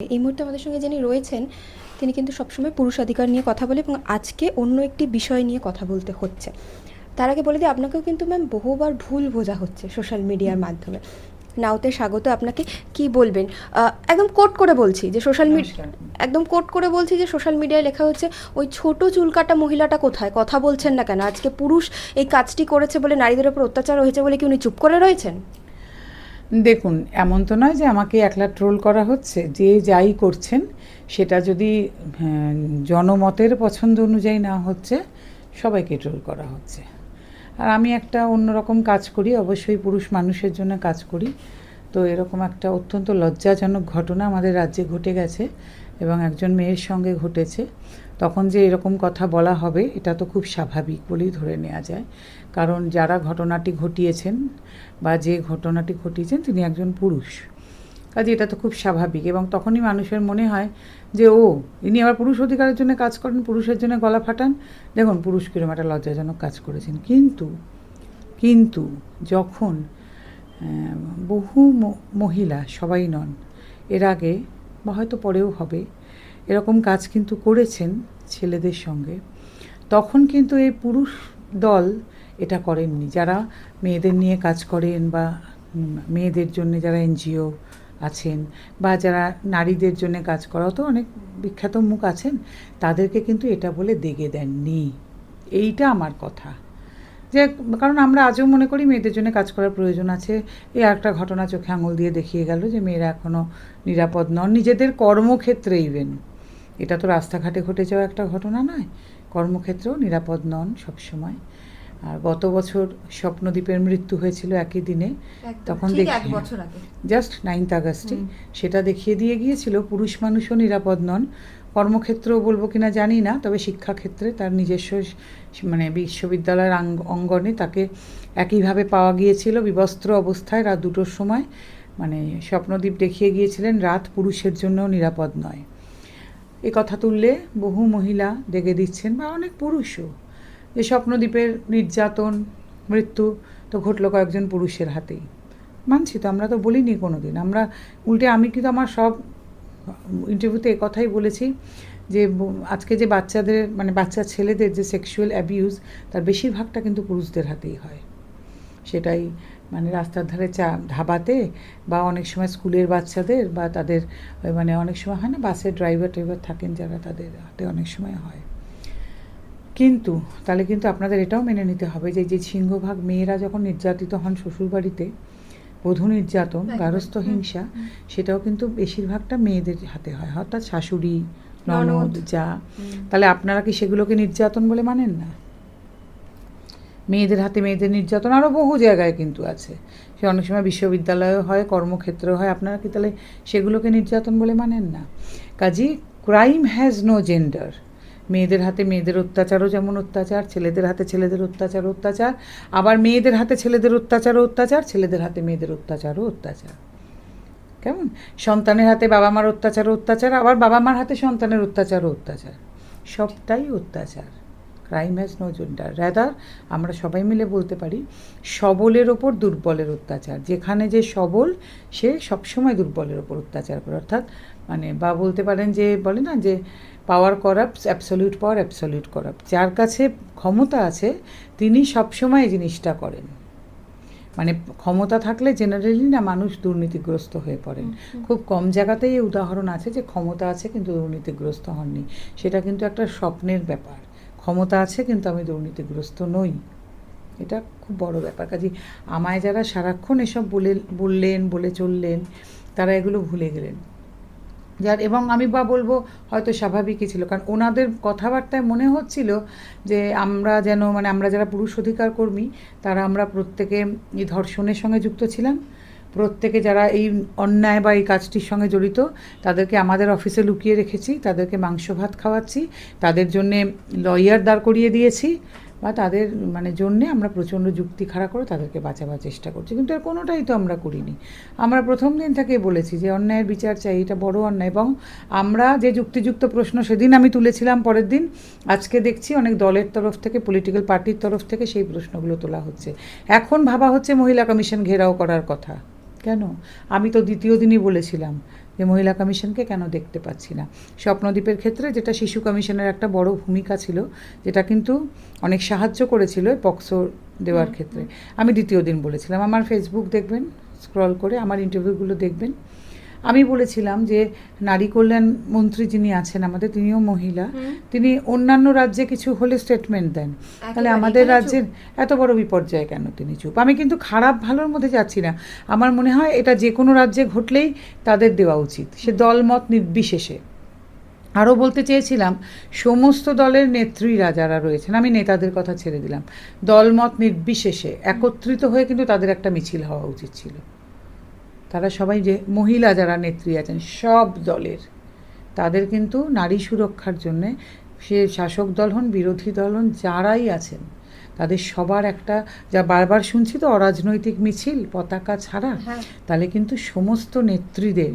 এই মুহূর্তে আমাদের সঙ্গে যিনি রয়েছেন তিনি কিন্তু সবসময় পুরুষাধিকার নিয়ে কথা বলে এবং আজকে অন্য একটি বিষয় নিয়ে কথা বলতে হচ্ছে। তার আগে বলে দিই আপনাকেও কিন্তু ম্যাম বহুবার ভুল বোঝা হচ্ছে সোশ্যাল মিডিয়ার মাধ্যমে। নাওতে স্বাগত আপনাকে। কি বলবেন? আহ, একদম কোট করে বলছি যে সোশ্যাল মিডিয়া একদম কোট করে বলছি যে সোশ্যাল মিডিয়ায় লেখা হচ্ছে ওই ছোট চুলকাটা মহিলাটা কোথায়? কথা বলছেন না কেন? আজকে পুরুষ এই কাজটি করেছে বলে নারীদের উপর অত্যাচার হয়েছে বলে কি উনি চুপ করে রয়েছেন? দেখুন এমন তো নয় যে আমাকে একলা ট্রোল করা হচ্ছে যে যাই করছেন সেটা যদি হ্যাঁ, জনমতের পছন্দ অনুযায়ী না হচ্ছে সবাইকে ট্রোল করা হচ্ছে। আর আমি একটা অন্যরকম কাজ করি অবশ্যই পুরুষ মানুষের জন্য কাজ করি। তো এরকম একটা অত্যন্ত লজ্জাজনক ঘটনা আমাদের রাজ্যে ঘটে গেছে এবং একজন মেয়ের সঙ্গে ঘটেছে। তখন যে এরকম কথা বলা হবে, এটা তো খুব স্বাভাবিক বলেই ধরে নেওয়া যায়। কারণ যারা ঘটনাটি ঘটিয়েছেন বা যে ঘটনাটি ঘটিয়েছেন, তিনি একজন পুরুষ। কাজে এটা তো খুব স্বাভাবিক এবং তখনই মানুষের মনে হয় যে, ও, ইনি আবার পুরুষ অধিকারের জন্য কাজ করেন, পুরুষের জন্য গলা ফাটান। দেখুন, পুরুষ কিরম একটা লজ্জাজনক কাজ করেছেন। কিন্তু কিন্তু যখন বহু মহিলা সবাই নন, এর আগে বা হয়তো পরেও হবে এরকম কাজ কিন্তু করেছেন ছেলেদের সঙ্গে। তখন কিন্তু এই পুরুষ দল এটা করেননি। যারা মেয়েদের নিয়ে কাজ করেন বা মেয়েদের জন্য যারা এনজিও আছেন বা যারা নারীদের জন্য কাজ করাও তো অনেক বিখ্যাত মুখ আছেন, তাদেরকে কিন্তু এটা বলে দেগে দেননি। এইটা আমার কথা। যে কারণ আমরা আজও মনে করি মেয়েদের জন্য কাজ করার প্রয়োজন আছে। এই একটা ঘটনা চোখে আঙুল দিয়ে দেখিয়ে গেল যে মেয়েরা এখনও নিরাপদ নন। নিজেদের কর্মক্ষেত্রে ইভেন এটা তো রাস্তাঘাটে ঘটে যাওয়া একটা ঘটনা নয়। কর্মক্ষেত্রেও নিরাপদ নন সবসময়। আর গত বছর স্বপ্নদ্বীপের মৃত্যু হয়েছিল একই দিনে। তখন দেখি জাস্ট নাইনথ আগস্টে। সেটা দেখিয়ে দিয়ে গিয়েছিল পুরুষ মানুষও নিরাপদ নন। কর্মক্ষেত্রেও বলব কিনা জানি না তবে শিক্ষাক্ষেত্রে তার নিজস্ব মানে বিশ্ববিদ্যালয়ের অঙ্গনে তাকে একইভাবে পাওয়া গিয়েছিল। বিবস্ত্র অবস্থায় রাত দুটোর সময়। মানে স্বপ্নদ্বীপ দেখিয়ে গিয়েছিলেন রাত পুরুষের জন্য নিরাপদ নয়। এ কথা তুললে বহু মহিলা দেখে দিচ্ছেন, বা অনেক পুরুষও। যে স্বপ্নদ্বীপের নির্যাতন, মৃত্যু তো ঘটলো কয়েকজন পুরুষের হাতেই। মানছি তো, আমরা তো বলিনি কোনো দিন আমরা উল্টে আমি কিন্তু আমার সব ইন্টারভিউতে কথাই বলেছি যে আজকে যে বাচ্চাদের মানে বাচ্চা ছেলেদের যে সেক্সুয়াল অ্যাবিউজ তার বেশিরভাগটা কিন্তু পুরুষদের হাতেই হয়। সেটাই মানে রাস্তার ধারে চা ধাবাতে বা অনেক সময় স্কুলের বাচ্চাদের বা তাদের মানে অনেক সময় হয় না বাসের ড্রাইভার টাইভার থাকেন যারা তাদের হাতে অনেক সময় হয়। কিন্তু তাহলে কিন্তু আপনাদের এটাও মেনে নিতে হবে যে যে সিংহভাগ মেয়েরা যখন নির্যাতিত হন শ্বশুরবাড়িতে বধূ নির্যাতন। গারস্থ হিংসা সেটাও কিন্তু বেশিরভাগটা মেয়েদের হাতে হয়। অর্থাৎ শাশুড়ি। ননদ। যা। তাহলে আপনারা কি সেগুলোকে নির্যাতন বলে মানেন না? মেয়েদের হাতে মেয়েদের নির্যাতন আরও বহু জায়গায় কিন্তু আছে। সে অনেক সময় বিশ্ববিদ্যালয়ে হয় কর্মক্ষেত্রে হয়। আপনারা কি তাহলে সেগুলোকে নির্যাতন বলে মানেন না? কাজী ক্রাইম হ্যাজ নো জেন্ডার মেয়েদের হাতে মেয়েদের অত্যাচারও যেমন অত্যাচার, ছেলেদের হাতে ছেলেদের অত্যাচার অত্যাচার। আবার মেয়েদের হাতে ছেলেদের অত্যাচারও অত্যাচার, ছেলেদের হাতে মেয়েদের অত্যাচারও অত্যাচার। কেমন? সন্তানের হাতে বাবা মার অত্যাচার অত্যাচার আবার বাবা মার হাতে সন্তানের অত্যাচারও অত্যাচার। সবটাই অত্যাচার। Crime has no gender rather আমরা সবাই মিলে বলতে পারি সবলের ওপর দুর্বলের অত্যাচার। যেখানে যে সবল সে সবসময় দুর্বলের ওপর অত্যাচার করে। অর্থাৎ মানে বা বলতে পারেন যে বলে না যে power corrupt absolute power absolute corrupt যার কাছে ক্ষমতা আছে তিনি সবসময় এই জিনিসটা করেন। মানে ক্ষমতা থাকলে জেনারেলি না মানুষ দুর্নীতিগ্রস্ত হয়ে পড়েন। খুব কম জায়গাতেই উদাহরণ আছে যে ক্ষমতা আছে কিন্তু দুর্নীতিগ্রস্ত হননি। সেটা কিন্তু একটা স্বপ্নের ব্যাপার। ক্ষমতা আছে, কিন্তু আমি দুর্নীতিগ্রস্ত নই। এটা খুব বড় ব্যাপার। কাজে আমায় যারা সারাক্ষণ এসব বলে, বললেন, বলে চললেন, তারা এগুলো ভুলে গেলেন। যার, এবং আমি বা বলব, হয়তো স্বাভাবিকই ছিল। কারণ ওনাদের কথাবার্তায় মনে হচ্ছিল যে আমরা যেন মানে আমরা যারা পুরুষ অধিকার কর্মী তারা আমরা প্রত্যেকে ধর্ষণের সঙ্গে যুক্ত ছিলাম। প্রত্যেকে যারা এই অন্যায় বা এই কাজটির সঙ্গে জড়িত, তাদেরকে আমাদের অফিসে লুকিয়ে রেখেছি, তাদেরকে মাংস ভাত খাওয়াচ্ছি, তাদের জন্যে লয়ার দাঁড় করিয়ে দিয়েছি বা তাদের মানে জন্যে আমরা প্রচণ্ড যুক্তি খাড়া করে তাদেরকে বাঁচাবার চেষ্টা করছি। কিন্তু এর কোনোটাই তো আমরা করিনি। আমরা প্রথম দিন থেকে বলেছি যে অন্যায়ের বিচার চাই, এটা বড় অন্যায় এবং আমরা যে যুক্তিযুক্ত প্রশ্ন সেদিন আমি তুলেছিলাম পরের দিন, আজকে দেখছি অনেক দলের তরফ থেকে পলিটিক্যাল পার্টির তরফ থেকে সেই প্রশ্নগুলো তোলা হচ্ছে। এখন ভাবা হচ্ছে মহিলা কমিশন ঘেরাও করার কথা। কেন? আমি তো দ্বিতীয় দিনই বলেছিলাম যে মহিলা কমিশনকে কেন দেখতে পাচ্ছি না। স্বপ্নদ্বীপের ক্ষেত্রে যেটা শিশু কমিশনের একটা বড় ভূমিকা ছিল যেটা কিন্তু অনেক সাহায্য করেছিল পক্সো দেওয়ার ক্ষেত্রে। আমি দ্বিতীয় দিন বলেছিলাম। আমার ফেসবুক দেখবেন স্ক্রল করে আমার ইন্টারভিউগুলো দেখবেন। আমি বলেছিলাম যে নারী কল্যাণ মন্ত্রী যিনি আছেন আমাদের তিনিও মহিলা তিনি অন্যান্য রাজ্যে কিছু হলে স্টেটমেন্ট দেন। তাহলে আমাদের রাজ্যের এত বড় বিপর্যয় কেন তিনি চুপ? আমি কিন্তু খারাপ ভালোর মধ্যে যাচ্ছি না। আমার মনে হয় এটা যে কোনো রাজ্যে ঘটলেই তাদের দেওয়া উচিত। সে দলমত নির্বিশেষে। আরও বলতে চেয়েছিলাম সমস্ত দলের নেত্রীরা যারা রয়েছেন আমি নেতাদের কথা ছেড়ে দিলাম দলমত নির্বিশেষে একত্রিত হয়ে কিন্তু তাদের একটা মিছিল হওয়া উচিত ছিল। তারা সবাই যে মহিলা যারা নেত্রী আছেন সব দলের। তাদের কিন্তু নারী সুরক্ষার জন্যে সে শাসক দল হন বিরোধী দল হন যারাই আছেন তাদের সবার একটা যা বারবার শুনছি তো অরাজনৈতিক মিছিল পতাকা ছাড়া। হ্যাঁ। তাহলে কিন্তু সমস্ত নেত্রীদের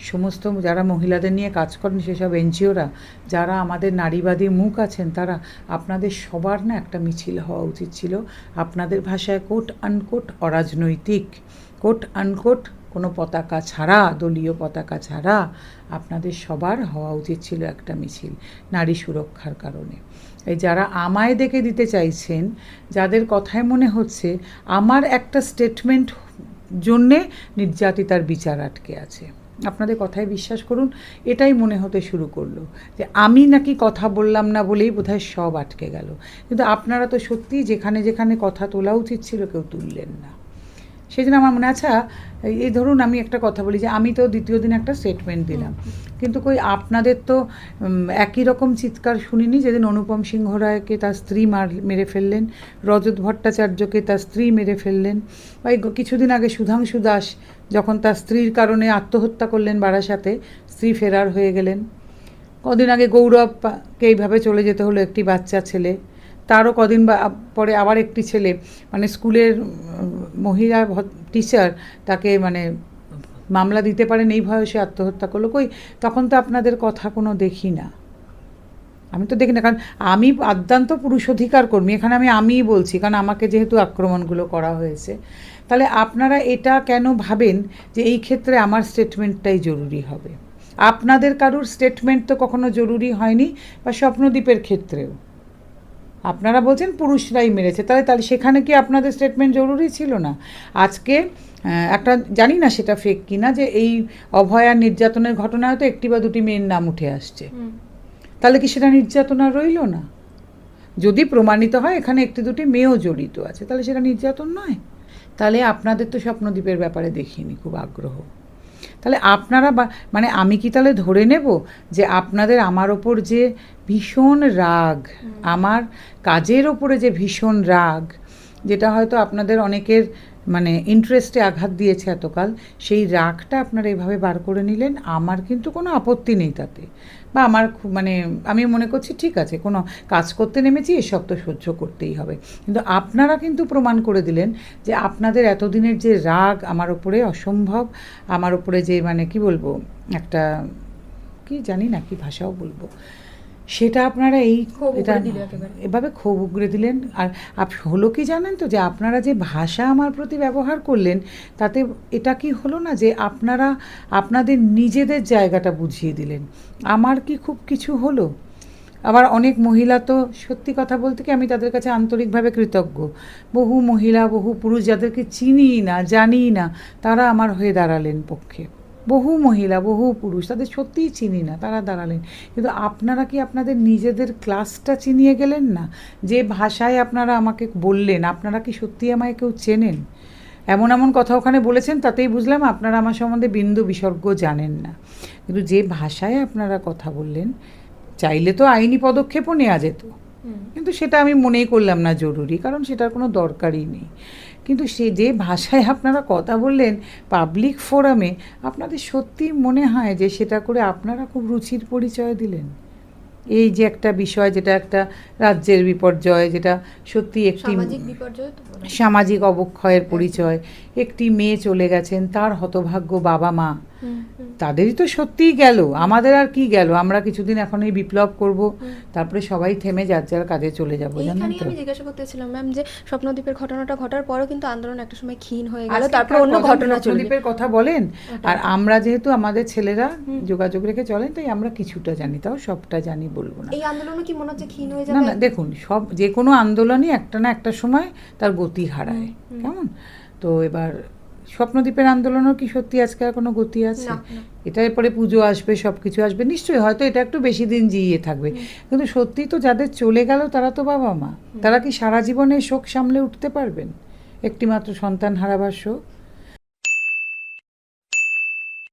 সমস্ত যারা মহিলাদের নিয়ে কাজ করেন সেসব এনজিওরা যারা আমাদের নারীবাদী মুখ আছেন তারা আপনাদের সবার না একটা মিছিল হওয়া উচিত ছিল। আপনাদের ভাষায় কোট আনকোট অরাজনৈতিক কোট আনকোট কোনো পতাকা ছাড়া, দলীয় পতাকা ছাড়া আপনাদের সবার হওয়া উচিত ছিল একটা মিছিল নারী সুরক্ষার কারণে। এই যারা আমায় দেখে দিতে চাইছেন, যাদের কথায় মনে হচ্ছে আমার একটা স্টেটমেন্ট জন্যে নির্যাতিতার বিচার আটকে আছে। আপনাদের কথায় বিশ্বাস করুন, এটাই মনে হতে শুরু করল যে আমি নাকি কথা বললাম না বলেই বোধহয় সব আটকে গেল। কিন্তু আপনারা তো সত্যি যেখানে যেখানে কথা তোলা উচিত ছিল কেউ তুললেন না। সেই জন্য আমার মনে আছে এই- ধরুন আমি একটা কথা বলি যে আমি তো দ্বিতীয় দিন একটা স্টেটমেন্ট দিলাম। কিন্তু কই আপনাদের তো একই রকম চিৎকার শুনিনি যেদিন অনুপম সিংহ রায়কে তার স্ত্রী মার মেরে ফেললেন রজত ভট্টাচার্যকে তার স্ত্রী মেরে ফেললেন বা এই কিছুদিন আগে সুধাংশু দাস যখন তার স্ত্রীর কারণে আত্মহত্যা করলেন বারাসাতে স্ত্রী ফেরার হয়ে গেলেন। কদিন আগে গৌরবকে এইভাবে চলে যেতে হলো একটি বাচ্চা ছেলে। তারও কদিন পরে আবার একটি ছেলে মানে স্কুলের মহিলা টিচার তাকে মানে মামলা দিতে পারেন এই ভয়ে সে আত্মহত্যা করল। কই, তখন তো আপনাদের কথা কোনো দেখি না। আমি তো দেখি না, কারণ আমি আদ্যান্ত পুরুষ অধিকার কর্মী, এখানে আমি আমিই বলছি, কারণ আমাকে যেহেতু আক্রমণগুলো করা হয়েছে। তাহলে আপনারা এটা কেন ভাবেন যে এই ক্ষেত্রে আমার স্টেটমেন্টটাই জরুরি হবে? আপনাদের কারুর স্টেটমেন্ট তো কখনো জরুরি হয়নি, বা স্বপ্নদ্বীপের ক্ষেত্রেও। আপনারা বলছেন পুরুষরাই মেরেছে। তাহলে তাহলে সেখানে কি আপনাদের স্টেটমেন্ট জরুরি ছিল না? আজকে একটা জানি না সেটা ফেক কিনা যে এই অভয়া নির্যাতনের ঘটনায় তো একটি বা দুটি মেয়ের নাম উঠে আসছে। তাহলে কি সেটা নির্যাতনা রইল না? যদি প্রমাণিত হয় এখানে একটি দুটি মেয়েও জড়িত আছে তাহলে সেটা নির্যাতন নয়। তাহলে আপনাদের তো স্বপ্নদ্বীপের ব্যাপারে দেখিনি খুব আগ্রহ। তাহলে আপনারা বা মানে আমি কি তাহলে ধরে নেব যে আপনাদের আমার ওপর যে ভীষণ রাগ আমার কাজের ওপরে যে ভীষণ রাগ যেটা হয়তো আপনাদের অনেকের মানে ইন্টারেস্টে আঘাত দিয়েছে এতকাল, সেই রাগটা আপনারা এভাবে বার করে নিলেন, আমার কিন্তু কোনো আপত্তি নেই তাতে। বা আমার মানে আমি মনে করছি ঠিক আছে, কোনো কাজ করতে নেমেছি, এসব তো সহ্য করতেই হবে। কিন্তু আপনারা কিন্তু প্রমাণ করে দিলেন যে আপনাদের এতদিনের যে রাগ আমার ওপরে অসম্ভব, আমার ওপরে যে মানে কি বলব, একটা কি জানি না কি ভাষাও বলব সেটা আপনারা এই এটা এভাবে ক্ষোভ উগরে দিলেন। আর আপ- হলো কি জানেন তো যে আপনারা যে ভাষা আমার প্রতি ব্যবহার করলেন তাতে এটা কি হলো না যে আপনারা আপনাদের নিজেদের জায়গাটা বুঝিয়ে দিলেন? আমার কি খুব কিছু হলো? আবার অনেক মহিলা তো সত্যি কথা বলতে কি আমি তাদের কাছে আন্তরিকভাবে কৃতজ্ঞ। বহু মহিলা বহু পুরুষ যাদেরকে চিনি না জানি না তারা আমার হয়ে দাঁড়ালেন পক্ষে। বহু মহিলা বহু পুরুষ তাদের সত্যিই চিনি না তারা দাঁড়ালেন। কিন্তু আপনারা কি আপনাদের নিজেদের ক্লাসটা চিনিয়ে গেলেন না? যে ভাষায় আপনারা আমাকে বললেন আপনারা কি সত্যি আমায় কেউ চেনেন? এমন এমন কথা ওখানে বলেছেন তাতেই বুঝলাম আপনারা আমার সম্বন্ধে বিন্দু বিসর্গ জানেন না। কিন্তু যে ভাষায় আপনারা কথা বললেন চাইলে তো আইনি পদক্ষেপও নেওয়া যেত। কিন্তু সেটা আমি মনেই করলাম না জরুরি কারণ সেটার কোনো দরকারই নেই। কিন্তু সে যে ভাষায় আপনারা কথা বললেন পাবলিক ফোরামে আপনাদের সত্যি মনে হয় যে সেটা করে আপনারা খুব রুচির পরিচয় দিলেন এই যে একটা বিষয় যেটা একটা রাজ্যের বিপর্যয় যেটা সত্যি একটি সামাজিক অবক্ষয়ের পরিচয় একটি মেয়ে চলে গেছেন তার হতভাগ্য বাবা মা। তাদেরই তো সত্যিই গেল। আমাদের আর কি গেল? আমরা কিছুদিন এখন এই বিপ্লব করব তারপরে সবাই থেমে যার যার কাজে চলে যাব জানেন তো? আমি জিজ্ঞাসা করতেছিলাম ম্যাম যে স্বপ্নদ্বীপের ঘটনাটা ঘটার পরও কিন্তু আন্দোলন একটা সময় ক্ষীণ হয়ে গেল তারপর অন্য ঘটনা স্বপ্নদ্বীপের কথা বলেন। আর আমরা যেহেতু আমাদের ছেলেরা যোগাযোগ রেখে চলেন তাই আমরা কিছুটা জানি তাও সবটা জানি বলব না। এই আন্দোলনও কি মনে হচ্ছে ক্ষীণ হয়ে না যাবে? না দেখুন সব যে কোনো আন্দোলনই একটা না একটা সময় তার গতি হারায়। কেমন? তো এবার স্বপ্নদ্বীপের আন্দোলনও কি সত্যি আজকে আর কোনো গতি আছে। এটা এরপরে পুজো আসবে সব কিছু আসবে নিশ্চয়ই হয়তো এটা একটু বেশি দিন জিয়ে থাকবে। কিন্তু সত্যি তো যাদের চলে গেল তারা তো বাবা মা তারা কি সারা জীবনে শোক সামলে উঠতে পারবেন? একটি মাত্র সন্তান হারাবার শোক?